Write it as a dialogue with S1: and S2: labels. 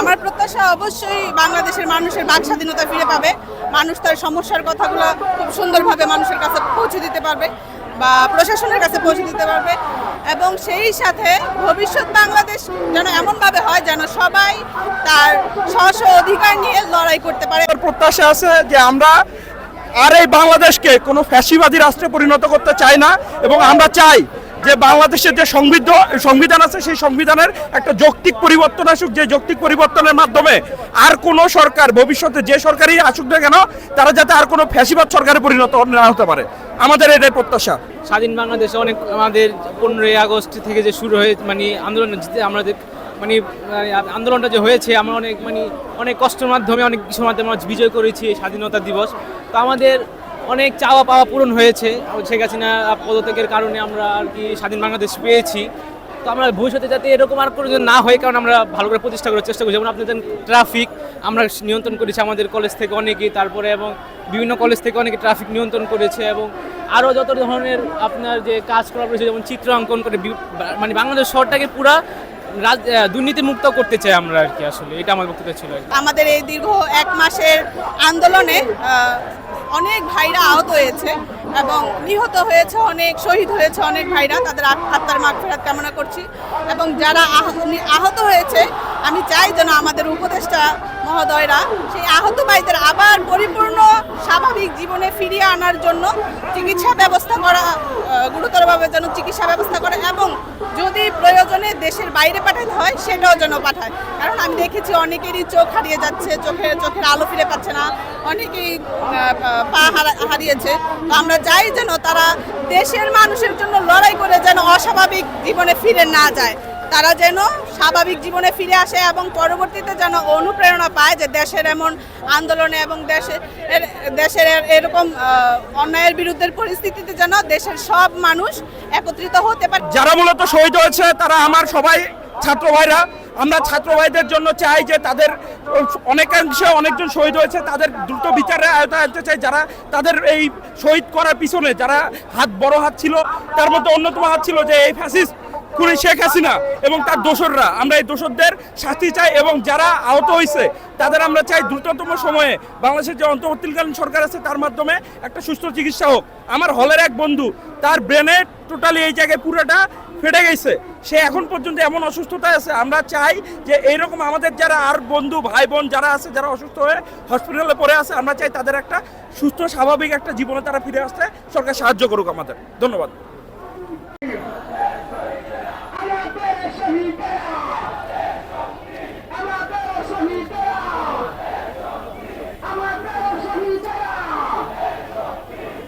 S1: আমার প্রত্যাশা অবশ্যই বাংলাদেশের মানুষের বাক স্বাধীনতা ফিরে পাবে। মানুষ তার সমস্যার কথাগুলো খুব সুন্দরভাবে মানুষের কাছে পৌঁছে দিতে পারবে বা প্রশাসনের কাছে পৌঁছে দিতে পারবে এবং সেই সাথে ভবিষ্যৎ বাংলাদেশ যেন এমনভাবে হয় যেন সবাই তার স্ব অধিকার নিয়ে লড়াই করতে পারে।
S2: প্রত্যাশা আছে যে আমরা আর এই বাংলাদেশকে কোনো ফ্যাসিবাদী রাষ্ট্রে পরিণত করতে চাই না এবং আমরা চাই যে বাংলাদেশের যে সংবিধ, সংবিধান আছে, সেই সংবিধানের একটা যৌক্তিক পরিবর্তন আসুক, যে যৌক্তিক পরিবর্তনের মাধ্যমে আর কোনো সরকার ভবিষ্যতে যে সরকারই আসুক না কেন, তারা যাতে আর কোনো ফ্যাসিবাদ সরকারে পরিণত না হতে পারে। আমাদের এটাই প্রত্যাশা।
S3: স্বাধীন বাংলাদেশে অনেক আমাদের পনেরোই আগস্ট থেকে যে শুরু হয়ে মানে আন্দোলন আমাদের মানে মানে আন্দোলনটা যে হয়েছে, আমরা অনেক মানে অনেক কষ্টের মাধ্যমে, অনেক কিছুর মাধ্যমে বিজয় করেছি স্বাধীনতা দিবস। তো আমাদের অনেক চাওয়া পাওয়া পূরণ হয়েছে। শেখ হাসিনা পদত্যাগের কারণে আমরা আর কি স্বাধীন বাংলাদেশ পেয়েছি। তো আমরা ভবিষ্যতে যাতে এরকম আর কোনো না হয় কারণ আমরা ভালো করে প্রতিষ্ঠা করার চেষ্টা করি। যেমন আপনাদের ট্রাফিক আমরা নিয়ন্ত্রণ করেছি আমাদের কলেজ থেকে অনেকেই তারপরে এবং বিভিন্ন কলেজ থেকে অনেকে ট্রাফিক নিয়ন্ত্রণ করেছে এবং আরও যত ধরনের আপনার যে কাজ করা রয়েছে যেমন চিত্র অঙ্কন করে মানে বাংলাদেশ শহরটাকে পুরা আহ, দুর্নীতিমুক্ত করতে চাই আমরা আর কি আসলে। এটা আমার বক্তব্য ছিল
S1: আমাদের এই দীর্ঘ এক মাসের আন্দোলনে অনেক ভাইরা আহত হয়েছে এবং নিহত হয়েছে অনেক, শহীদ হয়েছে অনেক ভাইরা, তাদের আত্মার মাঠ ফেরাত কামনা করছি। এবং যারা আহত হয়েছে, আমি চাই যেন আমাদের উপদেষ্টা মহোদয়রা সেই আহত ভাইদের আবার পরিপূর্ণ স্বাভাবিক জীবনে ফিরিয়ে আনার জন্য চিকিৎসা ব্যবস্থা করা গুরুতরভাবে যেন চিকিৎসা ব্যবস্থা করে এবং যদি প্রয়োজনে দেশের বাইরে পাঠাতে হয়, সেটাও যেন পাঠায়। কারণ আমি দেখেছি অনেকেরই চোখ হারিয়ে যাচ্ছে চোখে চোখের আলো ফিরে পাচ্ছে না, অনেকেই পা হারা- হারিয়েছে। তো আমরা চাই যেন তারা দেশের মানুষের জন্য লড়াই করে যেন অস্বাভাবিক জীবনে ফিরে না যায়। তারা যেন স্বাভাবিক জীবনে ফিরে আসে এবং পরবর্তীতে যেন অনুপ্রেরণা পায় যে দেশের এমন আন্দোলনে এবং দেশের দেশের এরকম অন্যায়ের বিরুদ্ধে পরিস্থিতিতে যেন দেশের সব মানুষ একত্রিত হতে পারে।
S2: যারা মূলত শহীদ হয়েছে, তারা আমার সবাই ছাত্র ভাইরা। আমরা ছাত্র ভাইদের জন্য চাই যে তাদের, অনেকাংশে অনেকজন শহীদ হয়েছে, তাদের দ্রুত বিচারে আয়তায় আনতে চাই। যারা তাদের এই শহীদ করার পিছনে, যারা হাত, বড় হাত ছিল, তার মধ্যে অন্যতম হাত ছিল যে এই ফ্যাসিস্ট খুনি শেখ হাসিনা এবং তার দোসররা। আমরা এই দোসরদের শাস্তি চাই এবং যারা আহত হয়েছে, তাদের আমরা চাই দ্রুততম সময়ে বাংলাদেশের যে অন্তর্বর্তীকালীন সরকার আছে, তার মাধ্যমে একটা সুস্থ চিকিৎসা হোক। আমার হলের এক বন্ধু, তার ব্রেনে টোটালি এই জায়গায় পুরোটা ফেটে গেছে। সে এখন পর্যন্ত এমন অসুস্থতায় আছে। আমরা চাই যে এইরকম আমাদের যারা আর বন্ধু ভাই বোন যারা আছে, যারা অসুস্থ হয়ে হসপিটালে পড়ে আছে, আমরা চাই তাদের একটা সুস্থ, স্বাভাবিক একটা জীবনে তারা ফিরে আসতে সরকার সাহায্য করুক আমাদের। ধন্যবাদ।